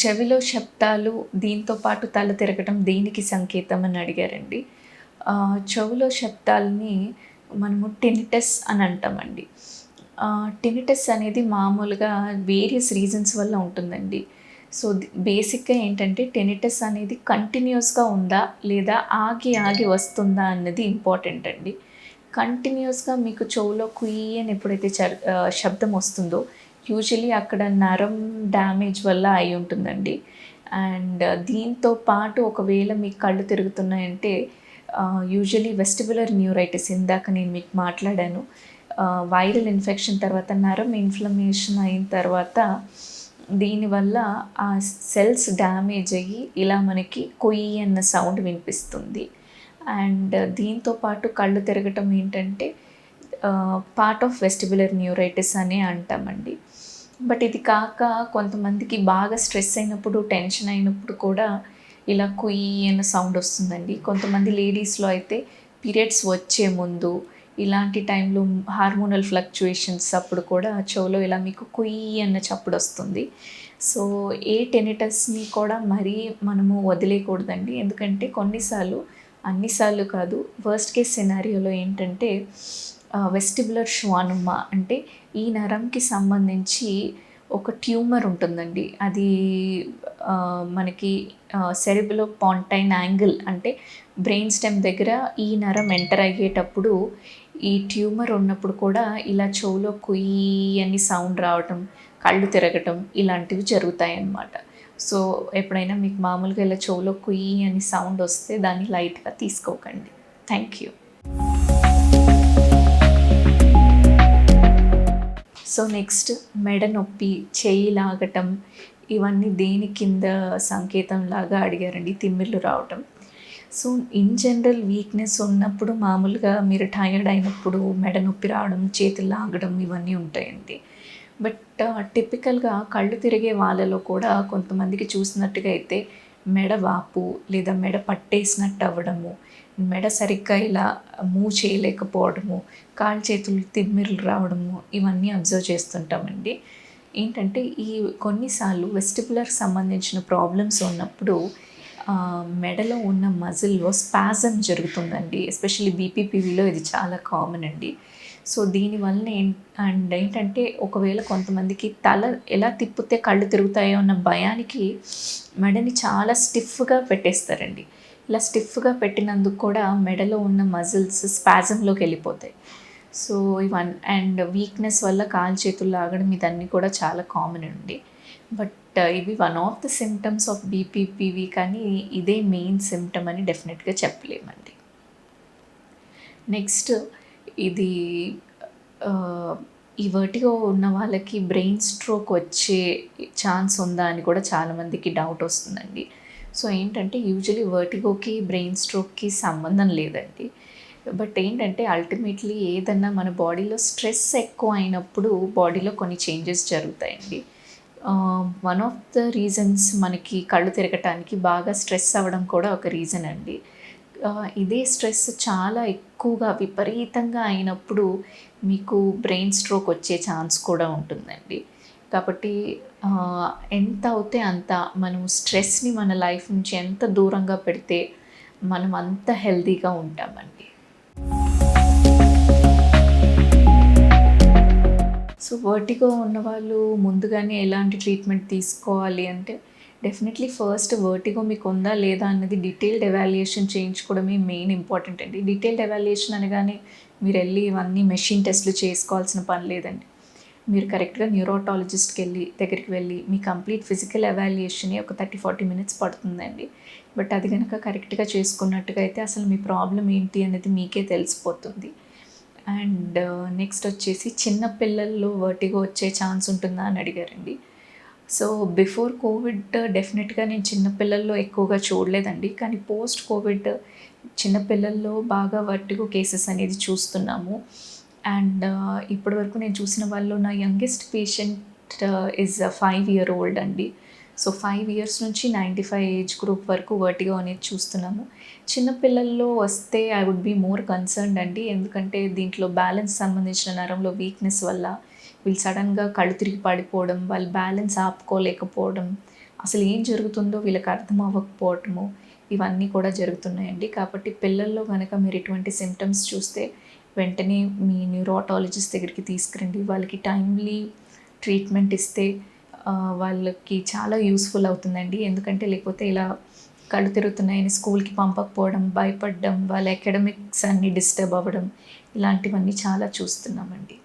చెవిలో శబ్దాలు దీంతో పాటు తల తిరగటం దేనికి సంకేతం అని అడిగారండి. చెవిలో శబ్దాలని మనము టెనిటస్ అని అంటామండి. టెనిటస్ అనేది మామూలుగా వేరియస్ రీజన్స్ వల్ల ఉంటుందండి. సో బేసిక్గా ఏంటంటే టెనిటస్ అనేది కంటిన్యూస్గా ఉందా లేదా ఆగి ఆగి వస్తుందా అన్నది ఇంపార్టెంట్ అండి. కంటిన్యూస్గా మీకు చెవులో కుయ్యి అని ఎప్పుడైతే చ శబ్దం వస్తుందో యూజువలీ అక్కడ నరం డ్యామేజ్ వల్ల అయి ఉంటుందండి. అండ్ uh, దీంతో పాటు ఒకవేళ మీకు కళ్ళు తిరుగుతున్నాయంటే uh, యూజువలీ వెస్టిబులర్ న్యూరైటిస్ ఇందాక నేను మీకు మాట్లాడాను. Uh, వైరల్ ఇన్ఫెక్షన్ తర్వాత నరం ఇన్ఫ్లమేషన్ అయిన తర్వాత దీనివల్ల ఆ సెల్స్ డ్యామేజ్ అయ్యి ఇలా మనకి కొయ్యి అన్న సౌండ్ వినిపిస్తుంది. అండ్ దీంతో పాటు కళ్ళు తిరగటం ఏంటంటే పార్ట్ ఆఫ్ వెస్టిబులర్ న్యూరైటిస్ అనే అంటామండి. బట్ ఇది కాక కొంతమందికి బాగా స్ట్రెస్ అయినప్పుడు టెన్షన్ అయినప్పుడు కూడా ఇలా కుయ్యి అన్న సౌండ్ వస్తుందండి. కొంతమంది లేడీస్లో అయితే పీరియడ్స్ వచ్చే ముందు ఇలాంటి టైంలో హార్మోనల్ ఫ్లక్చుయేషన్స్ అప్పుడు కూడా చెవులో ఇలా మీకు కుయ్యి అన్న చప్పుడు వస్తుంది. సో ఏ టెనిటస్ని కూడా మరీ మనము వదిలేయకూడదండి ఎందుకంటే కొన్నిసార్లు అన్నిసార్లు కాదు వర్స్ట్ కేస్ సినారియోలో ఏంటంటే వెస్టిబులర్ ష్వానుమా అంటే ఈ నరంకి సంబంధించి ఒక ట్యూమర్ ఉంటుందండి. అది మనకి సెరిబులో పాంటైన్ యాంగిల్ అంటే బ్రెయిన్ స్టెమ్ దగ్గర ఈ నరం ఎంటర్ అయ్యేటప్పుడు ఈ ట్యూమర్ ఉన్నప్పుడు కూడా ఇలా చెవులో కుయ్యి అని సౌండ్ రావటం కళ్ళు తిరగటం ఇలాంటివి జరుగుతాయి అన్నమాట సో ఎప్పుడైనా మీకు మామూలుగా ఇలా చెవులో కుయ్యి అని సౌండ్ వస్తే దాన్ని లైట్గా తీసుకోకండి. థ్యాంక్ యూ సో నెక్స్ట్ మెడ నొప్పి చేయి లాగటం ఇవన్నీ దేని కింద సంకేతం లాగా అడిగారండి? తిమ్మిర్లు రావటం. సో ఇన్ జనరల్ వీక్నెస్ ఉన్నప్పుడు మామూలుగా మీరు టైర్డ్ అయినప్పుడు మెడ నొప్పి రావడం చేతులు లాగడం ఇవన్నీ ఉంటాయండి. బట్ టిపికల్గా uh, కళ్ళు తిరిగే వాళ్ళలో కూడా కొంతమందికి చూసినట్టుగా అయితే మెడ వాపు లేదా మెడ పట్టేసినట్టు అవ్వడము మెడ సరిగ్గా ఇలా మూవ్ చేయలేకపోవడము కాళ్ళ చేతులు తిమ్మిర్లు రావడము ఇవన్నీ అబ్జర్వ్ చేస్తుంటామండి. ఏంటంటే ఈ కొన్నిసార్లు వెస్టిబులర్ సంబంధించిన ప్రాబ్లమ్స్ ఉన్నప్పుడు మెడలో ఉన్న మజిల్లో స్పాజం జరుగుతుందండి. ఎస్పెషల్లీ బీపీపీవీలో ఇది చాలా కామన్ అండి. సో దీనివల్ల అండ్ ఏంటంటే ఒకవేళ కొంతమందికి తల ఎలా తిప్పితే కళ్ళు తిరుగుతాయో అన్న భయానికి మెడని చాలా స్టిఫ్గా పెట్టేస్తారండి. ఇలా స్టిఫ్గా పెట్టినందుకు కూడా మెడలో ఉన్న మజిల్స్ స్పాజంలోకి వెళ్ళిపోతాయి. సో ఇవన్ అండ్ వీక్నెస్ వల్ల కాలు చేతులు లాగడం ఇదన్నీ కూడా చాలా కామన్ అండి. బట్ ఇవి one of the symptoms of BPPV కానీ ఇదే మెయిన్ సిమ్టమ్ అని డెఫినెట్గా చెప్పలేమండి. నెక్స్ట్ ఇది ఈ వర్టిగో ఉన్న వాళ్ళకి బ్రెయిన్ స్ట్రోక్ వచ్చే ఛాన్స్ ఉందా అని కూడా చాలామందికి డౌట్ వస్తుందండి. సో ఏంటంటే యూజువలీ వర్టిగోకి బ్రెయిన్ స్ట్రోక్కి సంబంధం లేదండి. బట్ ఏంటంటే అల్టిమేట్లీ ఏదన్నా మన బాడీలో స్ట్రెస్ ఎక్కువ అయినప్పుడు బాడీలో కొన్ని చేంజెస్ జరుగుతాయండి. వన్ ఆఫ్ ద రీజన్స్ మనకి కళ్ళు తిరగటానికి బాగా స్ట్రెస్ అవ్వడం కూడా ఒక రీజన్ అండి. ఇదే స్ట్రెస్ చాలా ఎక్కువగా విపరీతంగా అయినప్పుడు మీకు బ్రెయిన్ స్ట్రోక్ వచ్చే ఛాన్స్ కూడా ఉంటుందండి. కాబట్టి ఎంత అవుతే అంత మనం స్ట్రెస్ని మన లైఫ్ నుంచి ఎంత దూరంగా పెడితే మనం అంత హెల్తీగా ఉంటామండి. సో వర్టిగో ఉన్న వాళ్ళు ముందుగానే ఎలాంటి ట్రీట్మెంట్ తీసుకోవాలి అంటే డెఫినెట్లీ ఫస్ట్ వర్టిగో మీకు ఉందా లేదా అన్నది డీటెయిల్డ్ ఎవాల్యుయేషన్ చేయించుకోవడమే మెయిన్ ఇంపార్టెంట్ అండి. డీటెయిల్డ్ ఎవాల్యుయేషన్ అనగానే మీరు వెళ్ళి ఇవన్నీ మెషిన్ టెస్ట్లు చేసుకోవాల్సిన పని లేదండి. మీరు కరెక్ట్గా న్యూరోటాలజిస్ట్కి వెళ్ళి దగ్గరికి వెళ్ళి మీ కంప్లీట్ ఫిజికల్ ఎవాల్యుయేషన్ ఒక థర్టీ ఫార్టీ మినిట్స్ పడుతుందండి. బట్ అది కనుక కరెక్ట్గా చేసుకున్నట్టుగా అయితే అసలు మీ ప్రాబ్లం ఏంటి అనేది మీకే తెలిసిపోతుంది. అండ్ నెక్స్ట్ uh, వచ్చేసి చిన్న పిల్లల్లో వర్టిగో వచ్చే ఛాన్స్ ఉంటుందా అని అడిగారండి. సో బిఫోర్ కోవిడ్ డెఫినెట్గా నేను చిన్నపిల్లల్లో ఎక్కువగా చూడలేదండి. కానీ పోస్ట్ కోవిడ్ చిన్నపిల్లల్లో బాగా వర్టిగో కేసెస్ అనేది చూస్తున్నాము. అండ్ ఇప్పటి వరకు నేను చూసిన వాళ్ళు నా youngest patient is five year old అండి. సో ఫైవ్ ఇయర్స్ నుంచి నైంటీ ఫైవ్ ఏజ్ గ్రూప్ వరకు వర్టిగో అనేది చూస్తున్నాము. చిన్నపిల్లల్లో వస్తే I would be more concerned అండి. ఎందుకంటే దీంట్లో బ్యాలెన్స్ సంబంధించిన నరంలో వీక్నెస్ వల్ల వీళ్ళు సడన్గా కళ్ళు తిరిగి పడిపోవడం వాళ్ళు బ్యాలెన్స్ ఆపుకోలేకపోవడం అసలు ఏం జరుగుతుందో వీళ్ళకి అర్థం అవ్వకపోవటము ఇవన్నీ కూడా జరుగుతున్నాయండి. కాబట్టి పిల్లల్లో కనుక మీరు ఇటువంటి సిమ్టమ్స్ చూస్తే వెంటనే మీ న్యూరాటాలజిస్ట్ దగ్గరికి తీసుకురండి. వాళ్ళకి టైమ్లీ ట్రీట్మెంట్ ఇస్తే వాళ్ళకి చాలా యూస్ఫుల్ అవుతుందండి. ఎందుకంటే లేకపోతే ఇలా కళ్ళు తిరుగుతున్నాయని స్కూల్కి పంపకపోవడం భయపడడం వాళ్ళ అకాడమిక్స్ అన్ని డిస్టర్బ్ అవ్వడం ఇలాంటివన్నీ చాలా చూస్తున్నామండి.